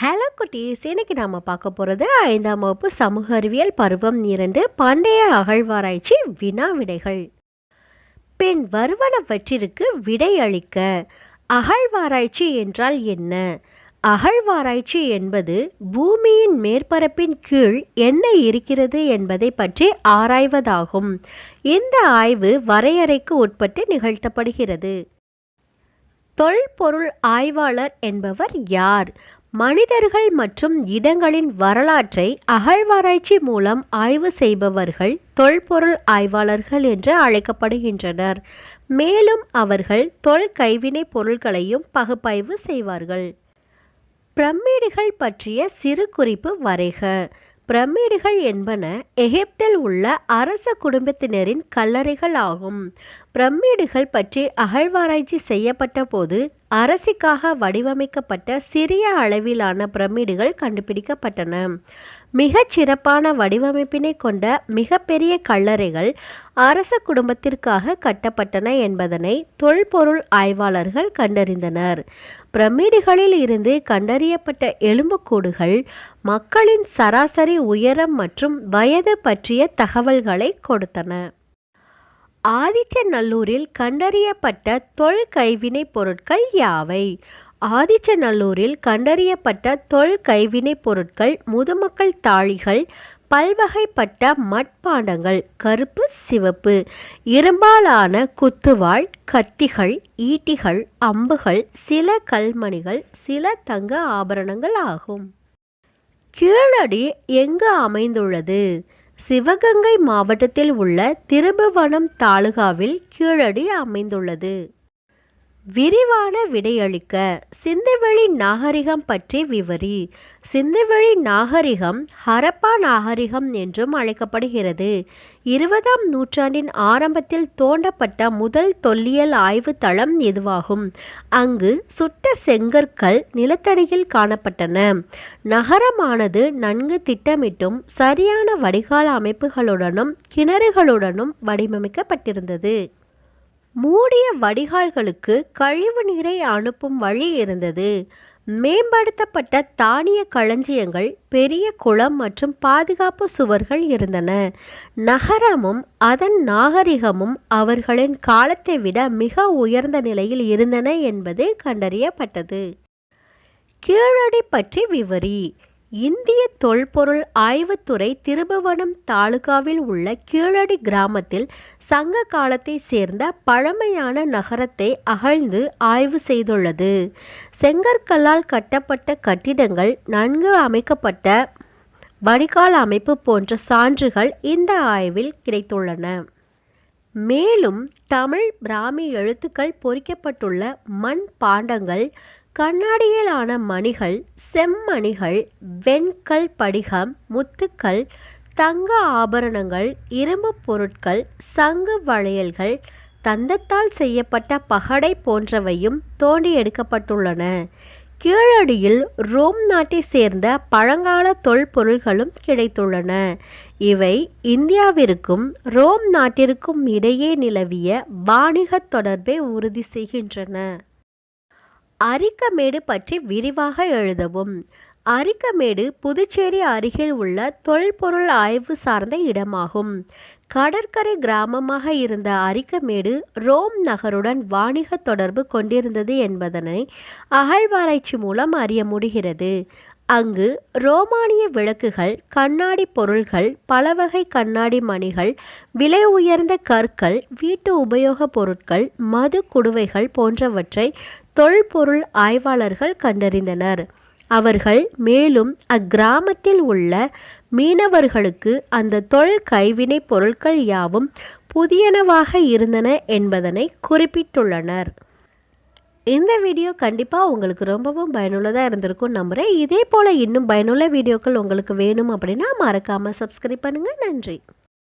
Hello குட்டீஸ். இன்னைக்கு நாம் பார்க்க போகிறது ஐந்தாம் வகுப்பு சமூக அறிவியல் பருவம் இரண்டு பண்டைய அகழ்வாராய்ச்சி வினா விடைகள். பின் வருவனவற்றிற்கு விடையளிக்க அகழ்வாராய்ச்சி என்றால் என்ன? அகழ்வாராய்ச்சி என்பது பூமியின் மேற்பரப்பின் கீழ் என்ன இருக்கிறது என்பதை பற்றி ஆராய்வதாகும். இந்த ஆய்வு வரையறைக்கு உட்பட்டு நிகழ்த்தப்படுகிறது. தொல்பொருள் ஆய்வாளர் என்பவர் யார்? மனிதர்கள் மற்றும் இடங்களின் வரலாற்றை அகழ்வாராய்ச்சி மூலம் ஆய்வு செய்பவர்கள் தொல்பொருள் ஆய்வாளர்கள் என்று அழைக்கப்படுகின்றனர். மேலும் அவர்கள் தொல் கைவினை பொருட்களையும் பகுப்பாய்வு செய்வார்கள். பிரமிடுகள் பற்றிய சிறு குறிப்பு வரைக. பிரமிடுகள் என்பன எகிப்தில் உள்ள அரச குடும்பத்தினரின் கல்லறைகள் ஆகும் பிரமிடுகள் பற்றி அகழ்வாராய்ச்சி செய்யப்பட்ட போது அரசிக்காக வடிவமைக்கப்பட்ட சிறிய அளவிலான பிரமிடுகள் கண்டுபிடிக்கப்பட்டன. மிகச் சிறப்பான வடிவமைப்பினை கொண்ட மிகப்பெரிய கல்லறைகள் அரச குடும்பத்திற்காக கட்டப்பட்டன என்பதனை தொல்பொருள் ஆய்வாளர்கள் கண்டறிந்தனர். பிரமிடுகளில் இருந்து கண்டறியப்பட்ட எலும்புக்கூடுகள் மக்களின் சராசரி உயரம் மற்றும் வயது பற்றிய தகவல்களை கொடுத்தன. ஆதிச்சநல்லூரில் கண்டறியப்பட்ட தொல் கைவினைப் பொருட்கள் யாவை? ஆதிச்சநல்லூரில் கண்டறியப்பட்ட தொல் கைவினைப் பொருட்கள் முதுமக்கள் தாழிகள் பல்வகைப்பட்ட மட்பாண்டங்கள் கருப்பு சிவப்பு இரும்பாலான குத்துவாள் கத்திகள் ஈட்டிகள் அம்புகள் சில கல்மணிகள் சில தங்க ஆபரணங்கள் ஆகும். கீழடி எங்கு அமைந்துள்ளது? சிவகங்கை மாவட்டத்தில் உள்ள திருபுவனம் தாலுகாவில் கீழடி அமைந்துள்ளது. விரிவான விடையளிக்க சிந்துவெளி நாகரிகம் பற்றி விவரி. சிந்துவெளி நாகரிகம் ஹரப்பா நாகரிகம் என்றும் அழைக்கப்படுகிறது. இருபதாம் நூற்றாண்டின் ஆரம்பத்தில் தோண்டப்பட்ட முதல் தொல்லியல் ஆய்வு தளம் இதுவாகும் அங்கு சுட்ட செங்கற்கள் நிலத்தடியில் காணப்பட்டன. நகரமானது நன்கு திட்டமிட்டும் சரியான வடிகால அமைப்புகளுடனும் கிணறுகளுடனும் வடிவமைக்கப்பட்டிருந்தது. மூடிய வடிகால்களுக்கு கழிவு நீரை அனுப்பும் வழி இருந்தது. மேம்படுத்தப்பட்ட தானிய களஞ்சியங்கள் பெரிய குளம் மற்றும் பாதுகாப்பு சுவர்கள் இருந்தன. நகரமும் அதன் நாகரிகமும் அவர்களின் காலத்தை விட மிக உயர்ந்த நிலையில் இருந்தன என்பது கண்டறியப்பட்டது. கீழடி பற்றி விவரி. இந்திய தொல்பொருள் ஆய்வுத்துறை திருபுவனம் தாலுகாவில் உள்ள கீழடி கிராமத்தில் சங்க காலத்தை சேர்ந்த பழமையான நகரத்தை அகழ்ந்து ஆய்வு செய்துள்ளது. செங்கற்கல்லால் கட்டப்பட்ட கட்டிடங்கள் நன்கு அமைக்கப்பட்ட வடிகால் அமைப்பு போன்ற சான்றுகள் இந்த ஆய்வில் கிடைத்துள்ளன. மேலும் தமிழ் பிராமி எழுத்துக்கள் பொறிக்கப்பட்டுள்ள மண் பாண்டங்கள் கண்ணாடியிலான மணிகள் செம்மணிகள் வெண்கல் படிகம் முத்துக்கள் தங்க ஆபரணங்கள் இரும்பு பொருட்கள் சங்கு வளையல்கள் தந்தத்தால் செய்யப்பட்ட பகடை போன்றவையும் தோண்டி எடுக்கப்பட்டுள்ளன. கீழடியில் ரோம் நாட்டை சேர்ந்த பழங்கால தொல்பொருள்களும் கிடைத்துள்ளன. இவை இந்தியாவிற்கும் ரோம் நாட்டிற்கும் இடையே நிலவிய வாணிகத் தொடர்பை உறுதி செய்கின்றன. அரிக்கமேடு பற்றி விரிவாக எழுதவும். அரிக்கமேடு புதுச்சேரி அருகில் உள்ள தொல்பொருள் ஆய்வு சார்ந்த இடமாகும். கடற்கரை கிராமமாக இருந்த அரிக்கமேடு ரோம் நகருடன் வாணிக தொடர்பு கொண்டிருந்தது என்பதனை அகழ்வாராய்ச்சி மூலம் அறிய முடிகிறது. அங்கு ரோமானிய விளக்குகள் கண்ணாடி பொருள்கள் பலவகை கண்ணாடி மணிகள் விலை உயர்ந்த கற்கள் வீட்டு உபயோகப் பொருட்கள் மது குடுவைகள் போன்றவற்றை தொல்பொருள் ஆய்வாளர்கள் கண்டறிந்தனர். அவர்கள் மேலும் அக்கிராமத்தில் உள்ள மீனவர்களுக்கு அந்த தொல் கைவினை பொருட்கள் யாவும் புதியனவாக இருந்தன என்பதனை குறிப்பிட்டுள்ளனர். இந்த வீடியோ கண்டிப்பாக உங்களுக்கு ரொம்பவும் பயனுள்ளதாக இருந்திருக்கும் நம்புகிறேன் இதே போல் இன்னும் பயனுள்ள வீடியோக்கள் உங்களுக்கு வேணும் அப்படின்னா மறக்காமல் சப்ஸ்கிரைப் பண்ணுங்கள் நன்றி.